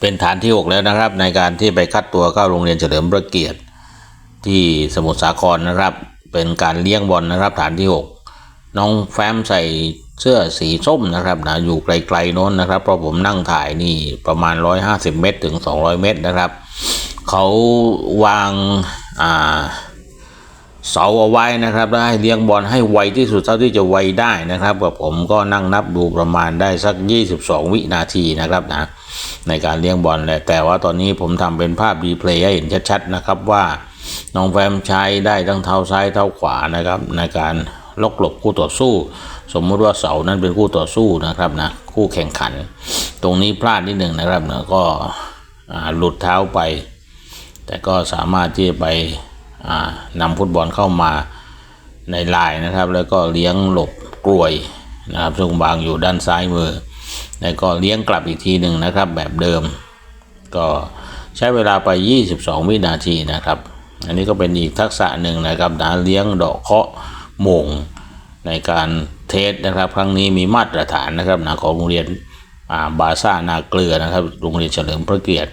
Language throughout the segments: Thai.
เป็นฐานที่ 6 แล้วนะครับ ในการที่ไปคัดตัวเข้าโรงเรียนเฉลิมพระเกียรติที่สมุทรสาครนะครับ เป็นการเลี้ยงบอลนะครับ ฐานที่ 6 น้องแฟมใส่เสื้อสีส้มนะครับนะอยู่ไกลๆโน้นนะครับ เพราะผมนั่งถ่ายนี่ประมาณ 150 เมตรถึง 200 เมตรนะครับ เขาวางอ่า เสาเอาไว้นะครับแล้วให้เลี้ยงบอลให้ไวที่สุดเท่าที่จะไวได้นะครับกับผมก็นั่งนับดูประมาณได้สัก 22 วินาทีนะครับนะในการเลี้ยงบอลแหละแต่ว่าตอนนี้ผมทำเป็นภาพรีเพลย์ให้เห็นชัดๆนะครับว่าน้องแฟมใช้ได้ทั้งเท้าซ้ายเท้าขวานะครับในการลกหลบคู่ต่อสู้ สมมุติว่าเสานั้นเป็นคู่ต่อสู้นะครับนะคู่แข่งขัน ตรงนี้พลาดนิดหนึ่งนะครับนะก็อ่าหลุดเท้าไป แต่ก็สามารถที่จะไป นำฟุตบอลเข้ามาในลายนะครับ แล้วก็เลี้ยงหลบกลวยนะครับซึ่งวางอยู่ด้านซ้ายมือ แล้วก็เลี้ยงกลับอีกทีหนึ่งนะครับแบบเดิม ก็ใช้เวลาไป 22 วินาทีนะครับ อันนี้ก็เป็นอีกทักษะหนึ่งนะครับนะเลี้ยงดอกเคาะมงในการเทสนะครับ ครั้งนี้มีมาตรฐานนะครับนะของโรงเรียนบาซ่านาเกลือนะครับ โรงเรียนเฉลิมพระเกียรติ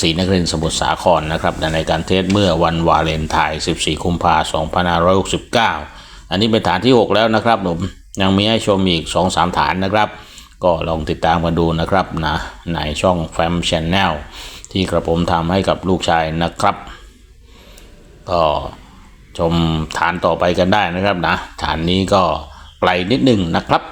ศรีนครินทร์สมุทรสาครนะครับในการเทสเมื่อวันวาเลนไทน์ 14 กุมภาพันธ์2569 อันนี้เป็นฐานที่ 6 แล้วนะครับผมยังมีให้ชมอีก 2-3 ฐานนะครับ ก็ลองติดตามกันดูนะครับนะในช่องแฟมชแนลที่กระผมทำให้กับลูกชายนะครับ ก็ชมฐานต่อไปกันได้นะครับนะฐานนี้ก็ไกลนิดหนึ่งนะครับ